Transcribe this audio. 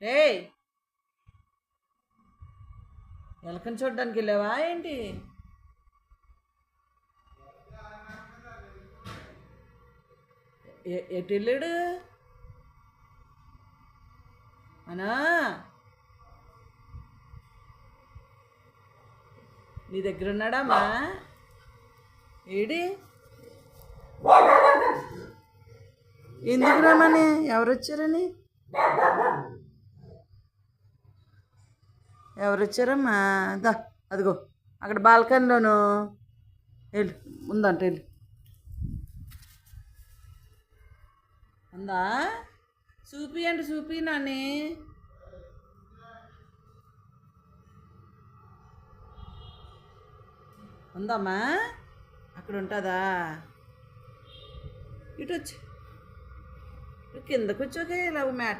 రే ఎలకని చూడడానికి వెళ్ళావా ఏంటి? ఎ- ఎటు వెళ్ళాడు? అనా నీ దగ్గర ఉన్నాడామా ఏడి? ఎందుకు రామని ఎవరు వచ్చారని ఎవరు వచ్చారమ్మా దా అదిగో అక్కడ బాల్కనీలోను. వెళ్ళు ఉందంట వెళ్ళు. ఉందా? చూపి అంటే చూపి నాని. ఉందమ్మా? అక్కడ ఉంటుందా? ఇటు వచ్చి. కిందకు వచ్చాక ఇలా మ్యాట్